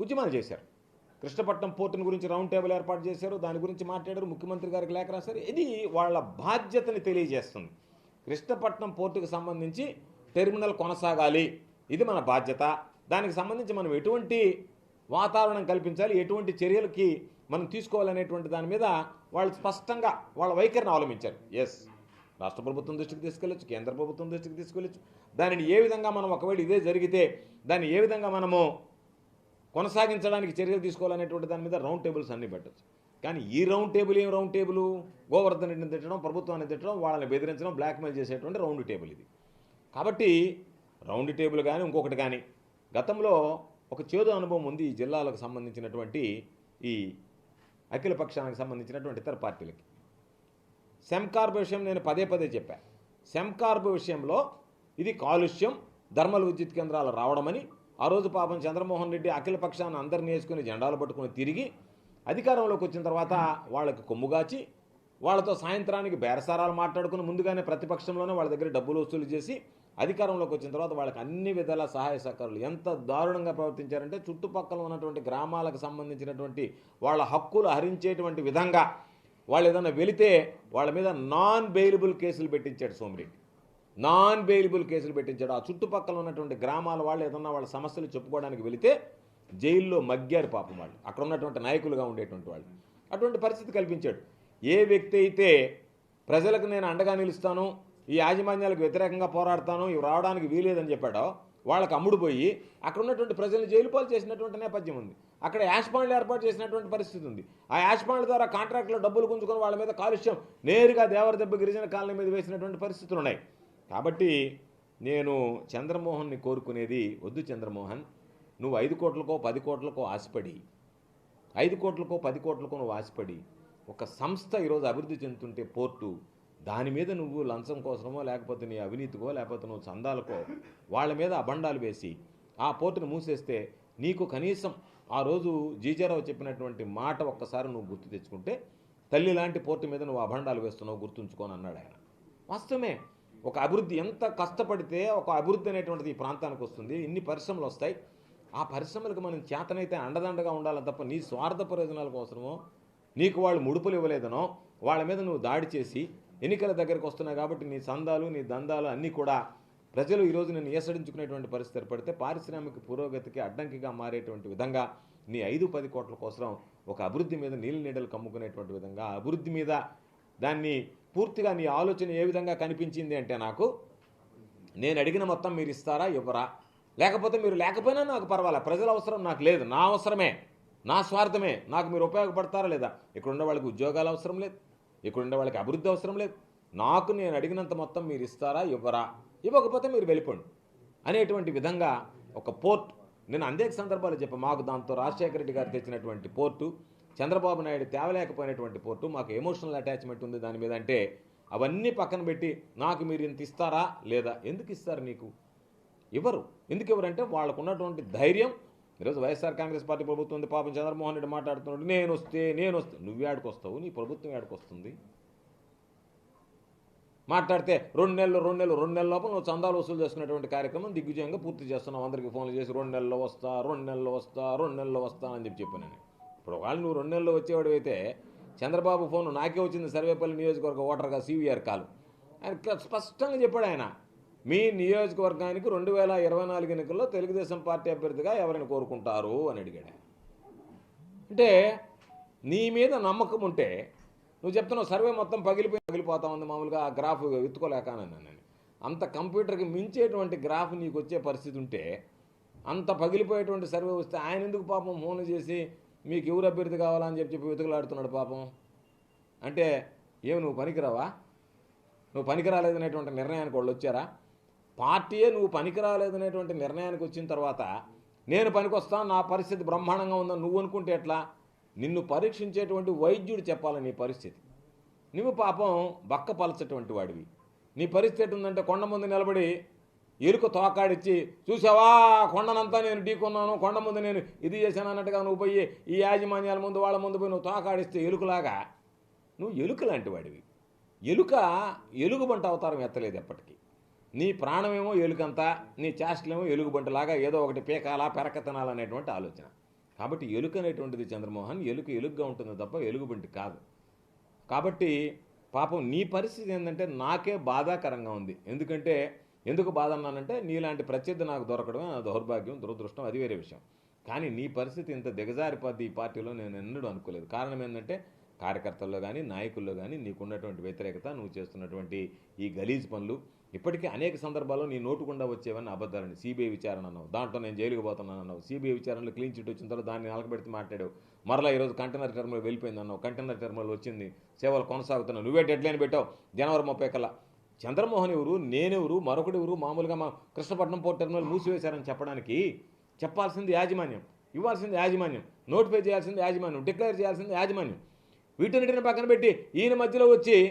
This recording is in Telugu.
ఉద్యమాలు చేశారు. కృష్ణపట్నం పోర్టుని గురించి రౌండ్ టేబుల్ ఏర్పాటు చేశారు. దాని గురించి మాట్లాడారు. ముఖ్యమంత్రి గారికి లేఖ రాశారు. ఇది వాళ్ళ బాధ్యతని తెలియజేస్తుంది. కృష్ణపట్నం పోర్టుకు సంబంధించి టెర్మినల్ కొనసాగాలి. ఇది మన బాధ్యత. దానికి సంబంధించి మనం ఎటువంటి వాతావరణం కల్పించాలి? ఎటువంటి చర్యలకి మనం తీసుకోవాలనేటువంటి దాని మీద వాళ్ళు స్పష్టంగా వాళ్ళ వైఖరిని అవలంబించారు. ఎస్ రాష్ట్ర ప్రభుత్వం దృష్టికి తీసుకెళ్ళచ్చు కేంద్ర ప్రభుత్వం దృష్టికి తీసుకెళ్ళచ్చు. దానిని ఏ విధంగా మనం ఒకవేళ ఇదే జరిగితే దాన్ని ఏ విధంగా మనము కొనసాగించడానికి చర్యలు తీసుకోవాలనేటువంటి దాని మీద రౌండ్ టేబుల్స్ అన్ని పెట్టచ్చు. కానీ ఈ రౌండ్ టేబుల్ ఏం రౌండ్ టేబుల్? గోవర్ధన్ రెడ్డిని తిట్టడం ప్రభుత్వాన్ని తిట్టడం వాళ్ళని బెదిరించడం బ్లాక్మెయిల్ చేసేటువంటి రౌండ్ టేబుల్ ఇది. కాబట్టి రౌండ్ టేబుల్ కానీ ఇంకొకటి కానీ గతంలో ఒక చేదు అనుభవం ఉంది ఈ జిల్లాలకు సంబంధించినటువంటి ఈ అఖిల పక్షానికి సంబంధించినటువంటి ఇతర పార్టీలకి. సెమ్కార్బ్ విషయం నేను పదే పదే చెప్పాను సెమ్కార్బ్ విషయంలో ఇది కాలుష్యం ధర్మల విద్యుత్ కేంద్రాలు రావడమని ఆ రోజు పాపం చంద్రమోహన్ రెడ్డి అఖిల పక్షాన్ని అందరిని వేసుకుని జెండాలు పట్టుకుని తిరిగి అధికారంలోకి వచ్చిన తర్వాత వాళ్ళకి కొమ్ముగాచి వాళ్ళతో సాయంత్రానికి బేరసారాలు మాట్లాడుకుని ముందుగానే ప్రతిపక్షంలోనే వాళ్ళ దగ్గర డబ్బులు వసూలు చేసి అధికారంలోకి వచ్చిన తర్వాత వాళ్ళకి అన్ని విధాల సహాయ సహకారాలు ఎంత దారుణంగా ప్రవర్తించారంటే చుట్టుపక్కల ఉన్నటువంటి గ్రామాలకు సంబంధించినటువంటి వాళ్ళ హక్కులు హరించేటువంటి విధంగా వాళ్ళు ఏదైనా వెళితే వాళ్ళ మీద నాన్ బెయిలబుల్ కేసులు పెట్టించాడు సోమిరెడ్డి నాన్ బెయిలబుల్ కేసులు పెట్టించాడు. ఆ చుట్టుపక్కల ఉన్నటువంటి గ్రామాల వాళ్ళు ఏదన్నా వాళ్ళ సమస్యలు చెప్పుకోవడానికి వెళితే జైల్లో మగ్గారు పాపం వాళ్ళు. అక్కడ ఉన్నటువంటి నాయకులుగా ఉండేటువంటి వాళ్ళు. అటువంటి పరిస్థితి కల్పించాడు. ఏ వ్యక్తి అయితే ప్రజలకు నేను అండగా నిలుస్తాను ఈ యాజమాన్యాలకు వ్యతిరేకంగా పోరాడతాను ఇవి రావడానికి వీలేదని చెప్పాడో వాళ్ళకి అమ్ముడు పోయి అక్కడ ఉన్నటువంటి ప్రజలను జైలుపాలు చేసినటువంటి నేపథ్యం ఉంది. అక్కడ యాష్ పాండ్లు ఏర్పాటు చేసినటువంటి పరిస్థితి ఉంది. ఆ యాష్ పాండ్ల ద్వారా కాంట్రాక్ట్లో డబ్బులు గుంజుకొని వాళ్ళ మీద కాలుష్యం నేరుగా దేవర దెబ్బ గిరిజన కాలనీ మీద వేసినటువంటి పరిస్థితులు ఉన్నాయి. కాబట్టి నేను చంద్రమోహన్ని కోరుకునేది వద్దు చంద్రమోహన్ నువ్వు ఐదు కోట్లకో పది కోట్లకో ఆశపడి ఐదు కోట్లకో పది కోట్లకో నువ్వు ఆశపడి ఒక సంస్థ ఈరోజు అభివృద్ధి చెందుతుంటే పోర్టు దాని మీద నువ్వు లంచం కోసమో లేకపోతే నీ అవినీతికో లేకపోతే నువ్వు చందాలకో వాళ్ళ మీద అబండాలు వేసి ఆ పోర్టును మూసేస్తే నీకు కనీసం ఆ రోజు జీజారావు చెప్పినటువంటి మాట ఒక్కసారి నువ్వు గుర్తు తెచ్చుకుంటే తల్లి లాంటి పోర్టు మీద నువ్వు అభండాలు వేస్తున్నావు గుర్తుంచుకొని అన్నాడు ఆయన. వాస్తవమే ఒక అభివృద్ధి ఎంత కష్టపడితే ఒక అభివృద్ధి అనేటువంటిది ఈ ప్రాంతానికి వస్తుంది. ఇన్ని పరిశ్రమలు వస్తాయి. ఆ పరిశ్రమలకు మనం చేతనైతే అండదండగా ఉండాలి తప్ప నీ స్వార్థ ప్రయోజనాల కోసమో నీకు వాళ్ళు ముడుపులు ఇవ్వలేదనో వాళ్ళ మీద నువ్వు దాడి చేసి ఎన్నికల దగ్గరకు వస్తున్నాయి కాబట్టి నీ సందాలు నీ దందాలు అన్నీ కూడా ప్రజలు ఈరోజు నేను ఏసడించుకునేటువంటి పరిస్థితి ఏర్పడితే పారిశ్రామిక పురోగతికి అడ్డంకిగా మారేటువంటి విధంగా నీ ఐదు పది కోట్ల కోసం ఒక అభివృద్ధి మీద నీళ్ళు నీడలు కమ్ముకునేటువంటి విధంగా అభివృద్ధి మీద దాన్ని పూర్తిగా నీ ఆలోచన ఏ విధంగా కనిపించింది అంటే నాకు నేను అడిగిన మొత్తం మీరు ఇస్తారా ఇవ్వరా? లేకపోతే మీరు లేకపోయినా నాకు పర్వాలే. ప్రజల అవసరం నాకు లేదు. నా అవసరమే. నా స్వార్థమే. నాకు మీరు ఉపయోగపడతారా లేదా? ఇక్కడ ఉన్న వాళ్ళకి ఉద్యోగాలు అవసరం లేదు. ఇక్కడ ఉండే వాళ్ళకి అభివృద్ధి అవసరం లేదు. నాకు నేను అడిగినంత మొత్తం మీరు ఇస్తారా? ఇవ్వరా? ఇవ్వకపోతే మీరు వెళ్ళిపోండి. అనేటువంటి విధంగా ఒక పోర్ట్ నేను అనేక సందర్భాలు చెప్పాను మాకు దాంతో రాజశేఖర రెడ్డి గారు తెచ్చినటువంటి పోర్టు చంద్రబాబు నాయుడు తేవలేకపోయినటువంటి పోర్టు మాకు ఎమోషనల్ అటాచ్మెంట్ ఉంది దాని మీద అంటే అవన్నీ పక్కన పెట్టి నాకు మీరు ఇంత ఇస్తారా? లేదా ఎందుకు ఇస్తారు నీకు? ఇవ్వరు. ఎందుకు ఇవ్వరంటే వాళ్ళకు ఉన్నటువంటి ధైర్యం ఈరోజు వైఎస్ఆర్ కాంగ్రెస్ పార్టీ ప్రభుత్వం ఉంది. పాపం చంద్రమోహన్ రెడ్డి మాట్లాడుతున్నాడు. నేను వస్తే నేను వస్తే. నువ్వు ఏడకు వస్తావు నీ ప్రభుత్వం ఏడకు మాట్లాడితే రెండు నెలలు రెండు నెలలు రెండు నెలల లోపల నువ్వు చందాలు వసూలు చేసుకునేటువంటి కార్యక్రమం దిగ్విజయంగా పూర్తి చేస్తున్నావు. అందరికీ ఫోన్లు చేసి రెండు నెలల్లో వస్తా రెండు నెలల్లో వస్తా రెండు నెలల్లో వస్తా అని చెప్పి చెప్పాను నేను. ఇప్పుడు ఒకవేళ నువ్వు రెండు నెలల్లో వచ్చేవాడు అయితే చంద్రబాబు ఫోన్ నాకే వచ్చింది సర్వేపల్లి నియోజకవర్గ ఓటర్గా సివిఆర్ కాలు. ఆయన స్పష్టంగా చెప్పాడు ఆయన. మీ నియోజకవర్గానికి రెండు వేల ఇరవై నాలుగు ఎన్నికల్లో తెలుగుదేశం పార్టీ అభ్యర్థిగా ఎవరిని కోరుకుంటారు అని అడిగాడు. అంటే నీ మీద నమ్మకం ఉంటే నువ్వు చెప్తున్నావు సర్వే మొత్తం పగిలిపోయి పగిలిపోతా ఉంది మామూలుగా ఆ గ్రాఫ్ ఎత్తుకోలేకనని నేను. అంత కంప్యూటర్కి మించేటువంటి గ్రాఫ్ నీకు వచ్చే పరిస్థితి ఉంటే అంత పగిలిపోయేటువంటి సర్వే వస్తే ఆయన ఎందుకు పాపం ఫోన్ చేసి మీకు ఎవరు అభ్యర్థి కావాలని చెప్పి చెప్పి వెతుకులాడుతున్నాడు పాపం? అంటే ఏమి నువ్వు పనికిరావా? నువ్వు పనికిరాలేదనేటువంటి నిర్ణయానికి వాళ్ళు వచ్చారా? పార్టీయే నువ్వు పనికిరాలేదనేటువంటి నిర్ణయానికి వచ్చిన తర్వాత నేను పనికొస్తాను నా పరిస్థితి బ్రహ్మాండంగా ఉందని నువ్వు అనుకుంటే ఎట్లా? నిన్ను పరీక్షించేటువంటి వైద్యుడు చెప్పాలి నీ పరిస్థితి. నువ్వు పాపం బక్కపలచటువంటి వాడివి. నీ పరిస్థితి ఉందంటే కొండ ముందు నిలబడి ఎలుక తోకాడిచ్చి చూసావా? కొండనంతా నేను ఢీకొన్నాను. కొండ ముందు నేను ఇది చేశాను అన్నట్టుగా నువ్వు పోయి ఈ యాజమాన్యాల ముందు వాళ్ళ ముందు పోయి నువ్వు తోకాడిస్తే ఎలుకలాగా నువ్వు ఎలుక లాంటి వాడివి. ఎలుక ఎలుగుబంట అవతారం ఎత్తలేదు ఎప్పటికీ. నీ ప్రాణమేమో ఎలుకంత నీ చేష్టలేమో ఎలుగుబంటలాగా ఏదో ఒకటి పీకాలా పెరకతనాలు అనేటువంటి ఆలోచన. కాబట్టి ఎలుక అనేటువంటిది చంద్రమోహన్ ఎలుక ఎలుగుగా ఉంటుంది తప్ప ఎలుగుబంటి కాదు. కాబట్టి పాపం నీ పరిస్థితి ఏంటంటే నాకే బాధాకరంగా ఉంది. ఎందుకంటే ఎందుకు బాధ అన్నానంటే నీలాంటి ప్రత్యర్థి నాకు దొరకడమే నా దౌర్భాగ్యం దురదృష్టం అది వేరే విషయం. కానీ నీ పరిస్థితి ఇంత దిగజారిపోద్ది ఈ పార్టీలో నేను ఎన్నడూ అనుకోలేదు. కారణం ఏంటంటే కార్యకర్తల్లో కానీ నాయకుల్లో కానీ నీకున్నటువంటి వ్యతిరేకత నువ్వు చేస్తున్నటువంటి ఈ గలీజ్ పనులు ఇప్పటికీ అనేక సందర్భాల్లో నీ నోటుకుండా వచ్చేవన్నీ అబద్ధాలని సిబిఐ విచారణ అన్నావు. దాంట్లో నేను జైలుకి పోతున్నాను అన్నావు. సిబిఐ విచారణలో క్లీన్ చిట్ వచ్చిన తర్వాత దాన్ని నలకబెడితే మాట్లాడావు. మరలా ఈరోజు కంటైనర్ టెర్మినల్ వెళ్ళిపోయింది అన్నావు. కంటైనర్ టెర్మినల్ వచ్చింది. సేవలు కొనసాగుతున్నావు. నువ్వే డెడ్ లైన్ పెట్టావు. జనవరి ముప్పై కల్లా. చంద్రమోహన్ ఎవరు? నేనెవరు? మరొకటి ఎవరు? మామూలుగా మా కృష్ణపట్నం పోర్ట్ టెర్మినల్ మూసివేశారని చెప్పడానికి చెప్పాల్సింది యాజమాన్యం. ఇవ్వాల్సింది యాజమాన్యం. నోటిఫై చేయాల్సింది యాజమాన్యం. డిక్లేర్ చేయాల్సింది యాజమాన్యం. వీటన్నిటిని పక్కన పెట్టి ఈయన మధ్యలో వచ్చి